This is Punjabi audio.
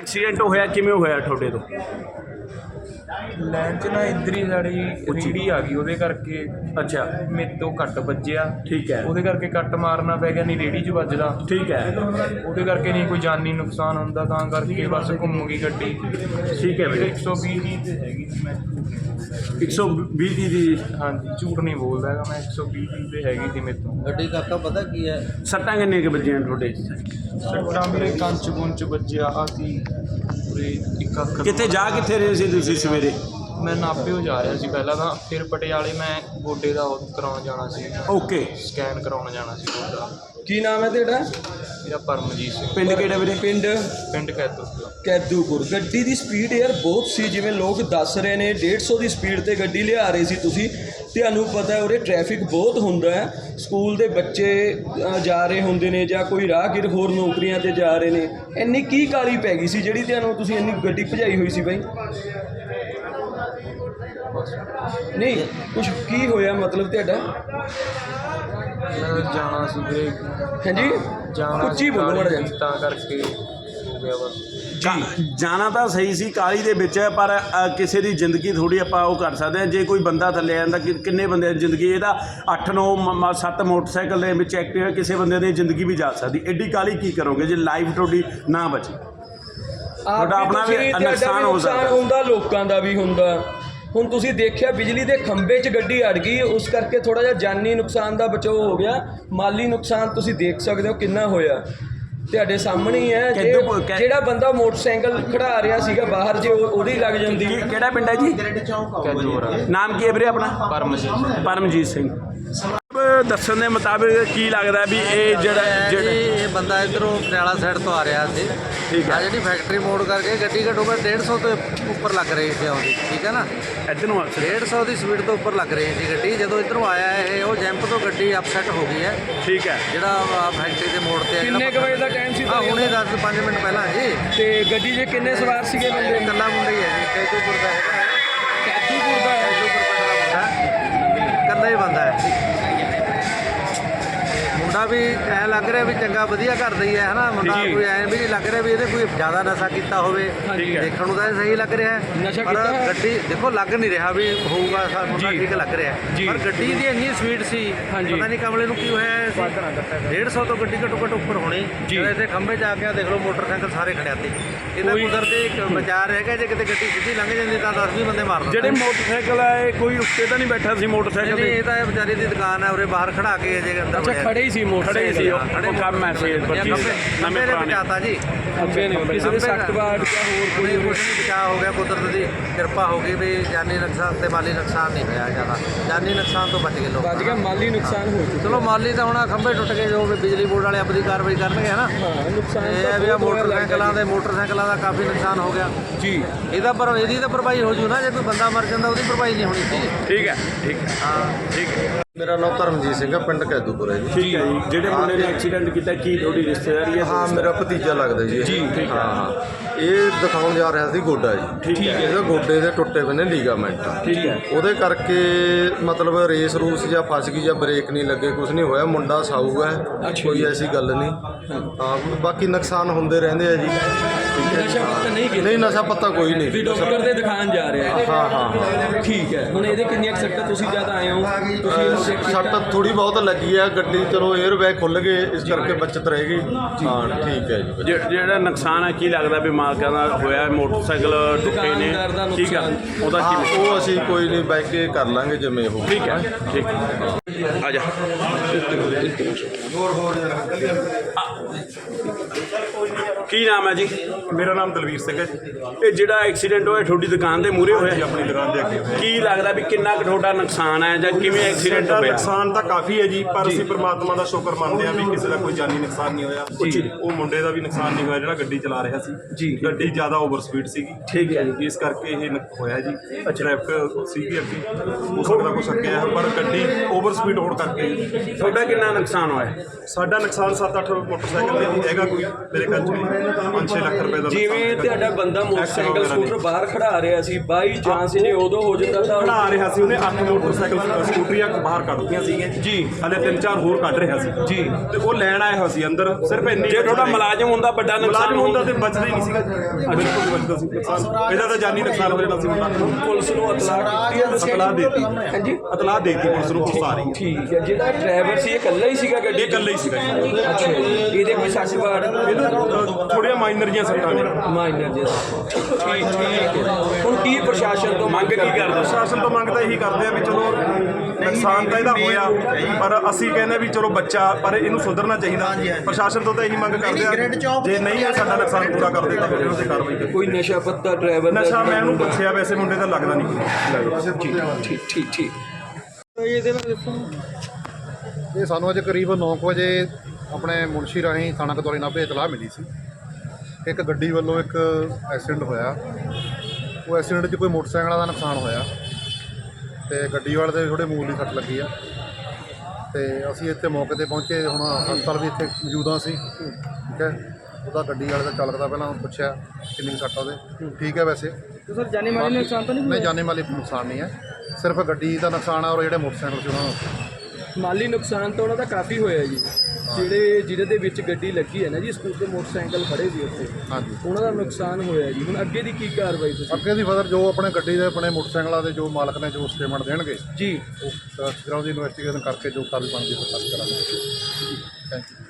ਐਕਸੀਡੈਂਟ ਹੋਇਆ ਕਿਵੇਂ ਹੋਇਆ ਤੁਹਾਡੇ ਤੋਂ? ਲੈਣ ਚ ਨਾ ਇੱਧਰ ਹੀ ਸਾਡੀ ਰੀੜੀ ਆ ਗਈ ਉਹਦੇ ਕਰਕੇ ਅੱਛਾ। ਮੇਰੇ ਤੋਂ ਕੱਟ ਵੱਜਿਆ। ਠੀਕ ਹੈ। ਉਹਦੇ ਕਰਕੇ ਕੱਟ ਮਾਰਨਾ ਪੈ ਗਿਆ ਨਹੀਂ ਰੇੜੀ 'ਚ ਵੱਜਦਾ। ਠੀਕ ਹੈ। ਉਹਦੇ ਕਰਕੇ ਨਹੀਂ ਕੋਈ ਜਾਨੀ ਨੁਕਸਾਨ ਹੁੰਦਾ ਤਾਂ ਕਰਕੇ ਬਸ ਘੁੰਮ ਗਈ ਗੱਡੀ। ਠੀਕ ਹੈ ਵੀਰੇ। 120 ਦੀ ਤੇ ਹੈਗੀ ਸੀ ਮੈਂ 120 ਦੀ ਦੀ। ਹਾਂਜੀ ਝੂਠ ਨਹੀਂ ਬੋਲਦਾ ਹੈਗਾ ਮੈਂ 120 ਦੀ ਤੇ ਹੈਗੀ ਸੀ ਮੇਰੇ ਤੋਂ। ਗੱਡੀ ਕਾਕਾ ਪਤਾ ਕੀ ਹੈ? ਸੱਟਾਂ ਕਿੰਨੇ ਕੁ ਵੱਜੀਆਂ ਤੁਹਾਡੇ? ਸੱਟਾਂ ਮੇਰੇ ਕੰਚ ਗੁੰਚ ਵੱਜਿਆ ਆ ਸੀ। ਪੂਰੇ ਇੱਕ ਅੱਖ ਕਿੱਥੇ ਜਾ ਕਿੱਥੇ ਰਹੇ ਸੀ ਤੁਸੀਂ ਸਵੇਰੇ? ਮੈਂ ਨਾਪਿਓ ਜਾ ਰਿਹਾ ਸੀ ਪਹਿਲਾਂ ਤਾਂ ਫਿਰ ਪਟਿਆਲੇ ਮੈਂ ਗੋਡੇ ਦਾ ਉਹ ਕਰਾਉਣ ਜਾਣਾ ਸੀ। ਓਕੇ ਸਕੈਨ ਕਰਾਉਣ ਜਾਣਾ ਸੀ ਗੋਡਾ। ਕੀ ਨਾਮ ਹੈ ਤੁਹਾਡਾ ਮੇਰਾ ਪਰਮਜੀਤ ਸਿੰਘ। ਪਿੰਡ ਕਿਹੜਾ ਵੀਰੇ? ਪਿੰਡ ਪਿੰਡ ਕੈਦੋ ਕੈਦੂਪੁਰ ਗੱਡੀ ਦੀ ਸਪੀਡ ਯਾਰ ਬਹੁਤ ਸੀ ਜਿਵੇਂ ਲੋਕ ਦੱਸ ਰਹੇ ਨੇ 150 ਦੀ ਸਪੀਡ ਤੇ ਗੱਡੀ ਲਿਆ ਰਹੇ ਸੀ ਤੁਸੀਂ। ਤੁਹਾਨੂੰ ਪਤਾ ਹੈ ਉਰੇ ਟ੍ਰੈਫਿਕ ਬਹੁਤ ਹੁੰਦਾ ਹੈ। ਸਕੂਲ ਦੇ ਬੱਚੇ ਜਾ ਰਹੇ ਹੁੰਦੇ ਨੇ ਜਾਂ ਕੋਈ ਰਾਹਗੀਰ ਹੋਰ ਨੌਕਰੀਆਂ ਤੇ ਜਾ ਰਹੇ ਨੇ। ਇੰਨੀ ਕੀ ਕਾਲੀ ਪੈ ਗਈ ਸੀ ਜਿਹੜੀ ਤੁਹਾਨੂੰ ਤੁਸੀਂ ਇੰਨੀ ਗੱਡੀ ਭਜਾਈ ਹੋਈ ਸੀ ਬਾਈ? ਨਹੀਂ ਕੁਝ ਕੀ ਹੋਇਆ ਮਤਲਬ ਤੁਹਾਡਾ? ਮੈਂ ਜਾਣਾ ਸੀ ਵੀਰੇ। ਹਾਂਜੀ? ਜਾਣਾ ਉੱਚੀ ਸੀ ਬੋਲੋ ਮਾੜਾ ਕਾਲੀ ਤਾਂ ਕਰਕੇ ਹੋ ਗਿਆ ਬਸ। ਜੀ ਜਾਣਾ ਤਾਂ ਸਹੀ ਸੀ ਕਾਲੀ ਦੇ ਵਿੱਚ ਹੈ ਪਰ ਅ, ਕਿਸੇ ਦੀ ਜ਼ਿੰਦਗੀ ਥੋੜੀ ਆਪਾਂ ਉਹ ਕਰ ਸਕਦੇ ਹਾਂ। ਜੇ ਕੋਈ ਬੰਦਾ ਥੱਲੇ ਆ ਜਾਂਦਾ ਕਿ- ਕਿੰਨੇ ਬੰਦਿਆਂ ਦੀ ਜ਼ਿੰਦਗੀ ਇਹਦਾ 8 9 7 ਮੋਟਰਸਾਈਕਲ ਦੇ ਵਿੱਚ ਐਕਟਿਵ ਕਿਸੇ ਬੰਦੇ ਦੀ ਜ਼ਿੰਦਗੀ ਵੀ ਜਾ ਸਕਦੀ। ਐਡੀ ਕਾਲੀ ਕੀ ਕਰੋਗੇ ਜੇ ਲਾਈਫ ਤੁਹਾਡੀ ਨਾ ਬਚੇ? ਤੁਹਾਡਾ ਆਪ ਆਪਣਾ ਵੀ ਤੁਸੀਂ- ਨੁਕਸਾਨ ਹੋ ਸਕਦਾ। ਹੁੰਦਾ ਲੋਕਾਂ ਦਾ ਵੀ ਹੁੰਦਾ। ਹੁਣ ਤੁਸੀਂ ਦੇਖਿਆ ਬਿਜਲੀ ਦੇ ਖੰਭੇ 'ਚ ਗੱਡੀ ਅੜ ਗਈ ਉਸ ਕਰਕੇ ਥੋੜਾ ਜਿਹਾ ਜਾਨੀ ਨੁਕਸਾਨ ਦਾ ਬਚਾਓ ਹੋ ਗਿਆ। ਮਾਲੀ ਨੁਕਸਾਨ ਤੁਸੀਂ ਦੇਖ ਸਕਦੇ ਹੋ ਕਿੰਨਾ ਹੋਇਆ। ਤੁਹਾਡੇ ਸਾਹਮਣੇ ਹੀ ਜੇ ਜਿਹੜਾ ਬੰਦਾ ਮੋਟਰਸਾਈਕਲ ਖੜਾ ਰਿਹਾ ਸੀਗਾ ਬਾਹਰ ਜੇ ਉਹ- ਉਹਦੀ ਲੱਗ ਜਾਂਦੀ। ਕੀ ਕਿਹੜਾ ਪਿੰਡ ਹੈ ਜੀ? ਨਾਮ ਕੀ ਹੈ ਵੀਰੇ ਆਪਣਾ? ਪਰਮਜੀਤ ਸਿੰਘ। ਦੱਸਣ ਦੇ ਮੁਤਾਬਿਕ ਕੀ ਲੱਗਦਾ ਵੀ ਇਹ ਜਿਹੜਾ ਜਿਹੜਾ ਇਹ ਬੰਦਾ ਇਧਰੋਂ ਪਟਿਆਲਾ ਸਾਈਡ ਤੋਂ ਆ ਰਿਹਾ ਸੀ। ਠੀਕ ਹੈ। ਆ ਜਿਹੜੀ ਫੈਕਟਰੀ ਮੋੜ ਕਰਕੇ ਗੱਡੀ ਘੱਟੋ ਘੱਟ 150 ਤੋਂ ਉੱਪਰ ਲੱਗ ਰਹੀ ਸੀ ਆਉਂਦੀ ਠੀਕ ਹੈ ਨਾ? ਇੱਧਰ ਨੂੰ ਅਕਸਰ 150 ਦੀ ਸਪੀਡ ਤੋਂ ਉੱਪਰ ਲੱਗ ਰਹੀ ਸੀ ਗੱਡੀ। ਜਦੋਂ ਇਧਰੋਂ ਆਇਆ ਇਹ ਉਹ ਜੈਂਪ ਤੋਂ ਗੱਡੀ ਅਪਸੈਟ ਹੋ ਗਈ ਹੈ। ਠੀਕ ਹੈ। ਜਿਹੜਾ ਆਹ ਫੈਕਟਰੀ ਦੇ ਮੋੜ ਤੇ ਆ ਜਿਹੜਾ ਕਿੰਨੇ ਕੁ ਵਜੇ ਦਾ ਟਾਈਮ ਸੀ ਆ ਹੁਣੇ 10 5 ਮਿੰਟ ਪਹਿਲਾਂ ਜੀ। ਤੇ ਗੱਡੀ 'ਚ ਕਿੰਨੇ ਸਵਾਰ ਸੀਗੇ ਬੰਦੇ? ਇਹ ਇਕੱਲਾ ਮੁੰਡਾ ਹੀ ਹੈ ਜੀ ਕੈਦੂਪੁਰ ਦਾ ਹੈਗਾ। ਕੈਦੂਪੁਰ ਦਾ ਕੈਦੂਪੁਰ ਪਿੰਡ ਦਾ ਮੁੰਡਾ ਇਕੱਲਾ ਹੀ ਬੰਦਾ ਹੈ। ਮੁੰਡਾ ਵੀ ਐ ਲੱਗ ਰਿਹਾ ਵੀ ਚੰਗਾ ਵਧੀਆ ਘਰ ਦਾ ਹੀ ਹੈ ਹਨਾ ਮੁੰਡਾ ਜੀ। ਕੋਈ ਐ ਵੀ ਨਹੀਂ ਲੱਗ ਰਿਹਾ ਵੀ ਇਹਨੇ ਕੋਈ ਜ਼ਿਆਦਾ ਨਸ਼ਾ ਕੀਤਾ ਹੋਵੇ ਠੀਕ ਹੈ। ਦੇਖਣ ਨੂੰ ਤਾਂ ਇਹ ਸਹੀ ਲੱਗ ਰਿਹਾ ਹੈ ਨਸ਼ਾ ਪਰ ਕੀਤਾ ਹੈ? ਗੱਡੀ ਦੇਖੋ ਲੱਗ ਨਹੀਂ ਰਿਹਾ ਵੀ ਹੋਊਗਾ ਸਾ ਮੁੰਡਾ ਜੀ। ਠੀਕ ਲੱਗ ਰਿਹਾ। ਜੀ। ਪਰ ਗੱਡੀ ਦੀ ਇੰਨੀ ਸਪੀਡ ਸੀ ਹਾਂਜੀ। ਪਤਾ ਨਹੀਂ ਕਮਲੇ ਨੂੰ ਕੀ ਹੋਇਆ ਸੀ 150 ਤੋਂ ਗੱਡੀ ਘੱਟੋ ਘੱਟ ਉੱਪਰ ਹੋਣੀ ਜੀ। ਜਦੋਂ ਇੱਥੇ ਖੰਭੇ ਜਾ ਕੇ ਆ ਦੇਖ ਲਓ ਮੋਟਰਸਾਈਕਲ ਸਾਰੇ ਖੜਿਆ ਤੇ ਇਹਦਾ ਕੋਈ- ਕੁਦਰਤੀ ਇੱਕ ਵਿਚਾਰ ਹੈਗਾ ਜੇ ਕਿਤੇ ਗੱਡੀ ਸਿੱਧੀ ਲੰਘ ਜਾਂਦੀ ਤਾਂ 10 20 ਬੰਦੇ ਮਾਰ ਦਿੰਦੇ ਜਿਹੜੇ ਮੋਟਰਸਾਈਕਲ ਆਏ ਕੋਈ ਉੱਤੇ ਤਾਂ ਨਹੀਂ ਬੈਠਾ ਸੀ ਮੋਟਰਸਾਈਕਲ ਨਹੀਂ ਤੇ ਇਹ ਤਾਂ ਇਹ ਵਿਚਾਰੀ ਦੀ ਦੁਕਾਨ ਹੈ ਉਰੇ ਬਾਹਰ ਖੜਾ ਕੇ ਜੇ ਅੰਦਰ ਅੱਛਾ ਵੜਿਆ। ਖੜੇ ਹੀ ਸੀ ਖੜੇ ਮੋਟਰਸਾਈਕਲ ਸੀ ਉਹ। ਹਾਂ, ਖੜੇ ਉਹ ਕੰਮ ਜਾਂ ਬੱਚੀ ਖੰਭੇ- ਨਵੇਂ ਖੰਭੇ ਨੇ ਪੁਰਾਣੇ। ਬਚਾਤਾ ਜੀ। ਅੱਗੇ ਨੇ ਕਿਸੇ ਦੇ ਸੱਟ ਬਾੜ ਜਾਂ ਹੋਰ ਕੋਈ ਕੁਝ ਨਹੀਂ ਬਚਾ ਹੋ ਗਿਆ ਕੁਦਰਤ ਦੀ ਕਿਰਪਾ ਹੋ ਗਈ ਵੀ ਜਾਨੀ ਨੁਕਸਾਨ ਤੇ ਮਾਲੀ ਨੁਕਸਾਨ ਨਹੀਂ ਹੋਇਆ ਜ਼ਿਆਦਾ ਜਾਨੀ ਨੁਕਸਾਨ ਤੋਂ ਬਚ ਗਏ ਲੋਕ। ਵੱਜ ਗਿਆ ਮਾਲੀ ਨੁਕਸਾਨ ਹੋ ਚੁੱਕਾ ਚਲੋ ਮਾਲੀ ਤਾਂ ਹੁਣ ਖੰਭੇ ਟੁੱਟ ਗਏ ਜੋ ਬਿਜਲੀ ਬੋਰਡ ਵਾਲੇ ਆਪਣੀ ਕਾਰਵਾਈ ਕਰਨਗੇ ਹਨਾ? ਹਾਂ ਨੁਕਸਾਨ ਇਹ ਹੈ ਵੀ ਮੋਟਰਸਾਈਕਲਾਂ ਦੇ ਮੋਟਰਸਾਈਕਲਾਂ ਦਾ ਕਾਫੀ ਨੁਕਸਾਨ ਹੋ ਗਿਆ। ਜੀ। ਇਹਦਾ ਪਰ ਇਹਦੀ ਤਾਂ ਭਰਪਾਈ ਹੋ ਜੂ ਨਾ ਜੇ ਕੋਈ ਬੰਦਾ ਮਰ ਜਾਂਦਾ ਉਹਦੀ ਭਰਪਾਈ ਨਹੀਂ ਹੋਣੀ ਸੀ ਠੀਕ ਹੈ ਠੀਕ ਹੈ। ਹਾਂ। ਠੀਕ ਹੈ। ਮੇਰਾ ਨਾਮ ਧਰਮਜੀਤ ਸਿੰਘ ਹੈ ਪਿੰਡ ਕੈਦੂਪੁਰ ਹੈ ਜੀ। ਠੀਕ ਹੈ ਜੀ। ਜਿਹੜੇ ਮੁੰਡੇ ਨੇ ਐਕਸੀਡੈਂਟ ਕੀਤਾ ਕੀ ਤੁਹਾਡੀ ਰਿਸ਼ਤੇਦਾਰੀ ਹੈ? ਹਾਂ ਮੇਰਾ ਭਤੀਜਾ ਲੱਗਦਾ ਜੀ ਜੀ ਠੀਕ ਹਾਂ। ਹਾਂ ਇਹ ਦਿਖਾਉਣ ਜਾ ਰਿਹਾ ਸੀ ਗੋਡਾ ਜੀ। ਠੀਕ ਹੈ। ਇਹਦੇ ਗੋਡੇ ਦੇ ਟੁੱਟੇ ਪਏ ਨੇ ਲੀਗਾਮੈਂਟ ਠੀਕ ਹੈ। ਉਹਦੇ ਕਰਕੇ ਮਤਲਬ ਰੇਸ ਰੂਸ ਜਾਂ ਫਸ ਗਈ ਜਾਂ ਬ੍ਰੇਕ ਨਹੀਂ ਲੱਗੇ ਕੁਝ ਨਹੀਂ ਹੋਇਆ। ਮੁੰਡਾ ਸਾਊ ਹੈ ਕੋਈ ਐਸੀ ਗੱਲ ਨਹੀਂ। ਹਾਂ। ਬਾਕੀ ਨੁਕਸਾਨ ਹੁੰਦੇ ਰਹਿੰਦੇ ਆ ਜੀ। ਠੀਕ ਹੈ ਜੀ। ਨਸ਼ਾ ਪੱਤਾ ਨਹੀਂ ਕੀਤਾ ਨਹੀਂ ਨਸ਼ਾ ਪੱਤਾ ਕੋਈ ਵੀ ਨਹੀਂ ਡਾਕਟਰ ਦੇ ਦਿਖਾਣ ਜਾ ਰਿਹਾ ਹੈ। ਹਾਂ ਹਾਂ ਹਾਂ। ਠੀਕ ਹੈ। ਹੁਣ ਇਹਦੇ ਕਿੰਨੀਆਂ ਕੁ ਸੱਟਾਂ ਤੁਸੀਂ ਜਦ ਆਏ ਹੋ? ਤੁਸੀਂ ਇਹਨੂੰ ਚੈੱਕ ਕੀਤਾ ਸੱਟ ਥੋੜੀ ਬਹੁਤ ਲੱਗੀ ਆ। ਗੱਡੀ ਚਲੋ 에ਅਰ ਬੈਗ ਖੁੱਲ ਗਏ ਇਸ ਕਰਕੇ ਬਚਤ ਰਹੇਗੀ ਹਾਂ ਠੀਕ ਹੈ ਜੀ। ਜਿ- ਜਿਹੜਾ ਨੁਕਸਾਨ ਹੈ ਕੀ ਲੱਗਦਾ ਵੀ ਮਾਲਕਾਂ ਦਾ ਹੋਇਆ? ਮੋਟਰਸਾਈਕਲ ਟੁੱਟੇ ਨੇ। ਦੁਕਾਨਦਾਰ ਦਾ ਠੀਕ ਹੈ ਨੁਕਸਾਨ। ਉਹਦਾ ਹਾਂ ਕੀ ਉਹ ਅਸੀਂ ਕੋਈ ਨਹੀਂ ਬੈ ਕੇ ਕਰ ਲਾਂਗੇ ਜਿਵੇਂ ਉਹ। ਠੀਕ ਹੈ ਠੀਕ। ਹੈ ਆ ਜਾ। ਕੀ ਨਾਮ ਹੈ ਜੀ? ਮੇਰਾ ਨਾਮ ਦਲਵੀਰ ਸਿੰਘ ਹੈ ਜੀ। ਇਹ ਜਿਹੜਾ ਐਕਸੀਡੈਂਟ ਹੋਇਆ ਤੁਹਾਡੀ ਦੁਕਾਨ ਦੇ ਮੂਹਰੇ ਜੀ ਹੋਇਆ ਆਪਣੀ ਦੁਕਾਨ ਦੇ ਅੱਗੇ ਹੋਇਆ। ਕੀ ਲੱਗਦਾ ਵੀ ਕਿੰਨਾ ਕੁ ਤੁਹਾਡਾ ਨੁਕਸਾਨ ਹੈ ਜਾਂ ਕਿਵੇਂ ਐਕਸੀਡੈਂਟ ਸਾਡਾ ਹੋਇਆ? ਨੁਕਸਾਨ ਤਾਂ ਕਾਫੀ ਹੈ ਜੀ ਪਰ ਅਸੀਂ ਪ੍ਰਮਾਤਮਾ ਦਾ ਸ਼ੁਕਰ ਮੰਨਦੇ ਹਾਂ ਵੀ ਕਿਸੇ ਦਾ ਕੋਈ ਜਾਨੀ ਨੁਕਸਾਨ ਨਹੀਂ ਹੋਇਆ। ਉਹ ਮੁੰਡੇ ਦਾ ਵੀ ਨੁਕਸਾਨ ਨਹੀਂ ਹੋਇਆ ਜਿਹੜਾ ਗੱਡੀ ਚਲਾ ਰਿਹਾ ਸੀ। ਜੀ। ਗੱਡੀ ਜ਼ਿਆਦਾ ਓਵਰ ਸਪੀਡ ਸੀਗੀ। ਠੀਕ ਹੈ ਇਸ ਕਰਕੇ ਇਹ ਨੁਕ- ਹੋਇਆ ਜੀ। ਟ੍ਰੈਫਿਕ ਸੀਗੀ ਅੱਗੇ। ਹੋ ਸਕਦਾ ਕੁਛ ਅੱਗੇ ਹੈ ਪਰ ਗੱਡੀ ਓਵਰ ਸਪੀਡ ਹੋਣ ਕਰਕੇ ਤੁਹਾਡਾ ਕਿੰਨਾ ਨੁਕਸਾਨ ਹੋਇਆ? ਸਾਡਾ ਨੁਕਸਾਨ 7-8 ਮੋਟਰਸਾਈਕਲ ਦੇ ਵੀ ਹੈਗਾ ਕੋਈ ਮੇਰੇ ਕੰਚ ਨਹੀਂ। 5-6 ਲੱਖ ਰੁਪਏ ਦਾ ਜਿਵੇਂ ਤੁਹਾਡਾ ਬੰਦਾ ਮੋਟਰਸਾਈਕਲ ਸਕੂਟਰ ਬਾਹਰ ਖੜਾ ਰਿਹਾ ਸੀ ਬਾਈ ਚਾਂਸ ਜੇ ਉਦੋਂ ਹੋ ਜਾਂਦਾ ਤਾਂ ਖੜਾ ਰਿਹਾ ਸੀ ਉਹਨੇ ਅੱਠ ਮੋਟਰਸਾਈਕਲ ਸਕੂਟਰੀਆਂ ਬਾਹਰ ਕੱਢਤੀਆਂ ਸੀਗੀਆਂ। ਜੀ। ਹਲੇ ਤਿੰਨ ਚਾਰ ਹੋਰ ਕੱਢ ਰਿਹਾ ਸੀ। ਜੀ। ਤੇ ਉਹ ਲੈਣ ਆਇਆ ਹੋਇਆ ਸੀ ਅੰਦਰ ਸਿਰਫ ਇੰਨੀ ਜੇ ਤੁਹਾਡਾ ਮੁਲਾਜ਼ਮ ਹੁੰਦਾ ਵੱਡਾ ਨੁਕਸਾਨ ਮੁਲਾਜ਼ਮ ਹੁੰਦਾ ਤੇ ਬਚਦਾ ਹੀ ਨਹੀਂ ਸੀਗਾ। ਬਿਲਕੁਲ ਬਚਦਾ ਸੀ ਨੁਕਸਾਨ। ਇਹਦਾ ਤਾਂ ਜਾਨੀ ਨੁਕਸਾਨ ਹੋ ਜਾਣਾ ਸੀ। ਮੁੰਡਾ ਪੁਲਿਸ ਨੂੰ ਇਤਲਾਹ ਕੀਤੀ ਅਤਲਾਹ ਦੇਤੀ। ਹਾਂਜੀ। ਅਤਲਾਹ ਦੇਤੀ ਪੁਲਿਸ ਨੂੰ ਪੁਲਿਸ ਆ ਰਹੀ ਹੈ। ਠੀਕ ਹੈ। ਜਿਹੜਾ ਡਰਾਈਵਰ ਸੀ ਇਹ ਇਕੱਲਾ ਹੀ ਸੀਗਾ ਗੱਡੀ ਇਹ ਇਕੱਲਾ ਹੀ ਸੀਗਾ ਜੀ। ਅੱਛਾ ਜੀ। ਇਹਦੇ ਕੋਈ ਸੱਟ ਬਾੜ ਇਹਦਾ ਥੋੜੀਆਂ ਮਾਈਨਰ ਜੀਆਂ ਸੱਟਾਂ ਨੇ। ਮਾਈਨਰ ਜੀ ਠੀਕ ਠੀਕ ਹੈ। ਹੁਣ ਕੀ ਪ੍ਰਸ਼ਾਸਨ ਤੋਂ ਮੰਗ ਕੀ ਕਰਦੇ? ਪ੍ਰਸ਼ਾਸਨ ਤੋਂ ਮੰਗ ਤਾਂ ਇਹੀ ਕਰਦੇ ਆ ਵੀ ਚਲੋ ਨੁਕਸਾਨ ਤਾਂ ਇਹਦਾ ਹੋਇਆ ਪਰ ਅਸੀਂ ਕਹਿੰਦੇ ਵੀ ਚਲੋ ਬੱਚਾ ਪਰ ਇਹਨੂੰ ਸੁਧਰਨਾ ਚਾਹੀਦਾ। ਪ੍ਰਸ਼ਾਸਨ ਤੋਂ ਤਾਂ ਇਹੀ ਮੰਗ ਕਰਦੇ ਆ ਜੇ ਨਹੀਂ ਇਹ ਸਾਡਾ ਨੁਕਸਾਨ ਪੂਰਾ ਕਰਦੇ ਤਾਂ ਫਿਰ ਇਹਨਾਂ ਤੇ ਕਾਰਵਾਈ ਕਰੇ ਕੋਈ ਨਸ਼ਾ ਪੱਤਾ ਡਰਾਈਵਰ ਦਾ ਨਸ਼ਾ ਮੈਂ ਉਹਨੂੰ ਪੁੱਛਿਆ ਵੈਸੇ ਮੁੰਡੇ ਦਾ ਲੱਗਦਾ ਨਹੀਂ। ਕੋਈ ਠੀਕ ਠੀਕ ਠੀਕ। ਇਹ ਸਾਨੂੰ ਅੱਜ ਕਰੀਬ 9 ਵਜੇ ਆਪਣੇ ਮੁਨਸ਼ੀ ਰਾਹੀਂ ਥਾਣਾ ਕਤੌਰੀ ਨਾਭੇ ਇਤਲਾਹ ਮਿਲੀ ਸੀ। ਇੱਕ ਗੱਡੀ ਵੱਲੋਂ ਇੱਕ ਐਕਸੀਡੈਂਟ ਹੋਇਆ। ਉਹ ਐਕਸੀਡੈਂਟ 'ਚ ਕੋਈ ਮੋਟਰਸਾਈਕਲਾਂ ਦਾ ਨੁਕਸਾਨ ਹੋਇਆ ਤੇ ਗੱਡੀ ਵਾਲੇ ਦੇ ਥੋੜੇ ਮੂਲ ਦੀ ਸੱਟ ਲੱਗੀ ਆ। ਤੇ ਅਸੀਂ ਇੱਥੇ ਮੌਕੇ ਤੇ ਪਹੁੰਚੇ ਹੁਣ ਹਸਪਤਾਲ ਵੀ ਇੱਥੇ ਮੌਜੂਦ ਹਾਂ ਸੀ ਠੀਕ ਹੈ। ਉਹਦਾ ਗੱਡੀ ਵਾਲੇ ਦਾ ਚਾਲਕ ਦਾ ਪਹਿਲਾਂ ਪੁੱਛਿਆ ਕਿੰਨੀ ਸੱਟ ਆ ਉਹਦੇ। ਠੀਕ ਹੈ ਵੈਸੇ। ਸਰ ਜਾਨੀ ਮਾਲੀ ਨੁਕਸਾਨ ਤਾਂ ਨਹੀਂ ਜਾਨੀ ਮਾਲੀ ਨੁਕਸਾਨ ਨਹੀਂ ਹੈ। ਸਿਰਫ ਗੱਡੀ ਦਾ ਨੁਕਸਾਨ ਆ ਔਰ ਜਿਹੜੇ ਮੋਟਰਸਾਈਕਲ ਸੀ ਉਹਨਾਂ ਨੂੰ। ਮਾਲੀ ਨੁਕਸਾਨ ਤਾਂ ਉਹਨਾਂ ਦਾ ਕਾਫੀ ਹੋਇਆ ਜੀ। ਜਿਹੜੇ ਜਿਹਦੇ ਦੇ ਵਿੱਚ ਗੱਡੀ ਲੱਗੀ ਹੈ ਨਾ ਜੀ ਸਕੂਟਰ ਮੋਟਰਸਾਈਕਲ ਖੜੇ ਸੀ ਉੱਥੇ ਹਾਂਜੀ। ਉਹਨਾਂ ਦਾ ਨੁਕਸਾਨ ਹੋਇਆ ਜੀ। ਹੁਣ ਅੱਗੇ ਦੀ ਕੀ ਕਾਰਵਾਈ ਤੁਸੀਂ? ਅੱਗੇ ਦੀ ਫਦਰ ਜੋ ਆਪਣੇ ਗੱਡੀ ਦੇ ਆਪਣੇ ਮੋਟਰਸਾਈਕਲਾਂ ਦੇ ਜੋ ਮਾਲਕ ਨੇ ਜੋ ਸਟੇਟਮੈਂਟ ਦੇਣਗੇ ਜੀ। ਉਹ ਤਰ੍ਹਾਂ ਦੀ ਇਨਵੈਸਟੀਗੇਸ਼ਨ ਕਰਕੇ ਜੋ ਕਾਰਵਾਈ ਬਣਦੀ ਹੈ ਉਹ ਕਰਾਂਗੇ। Thank you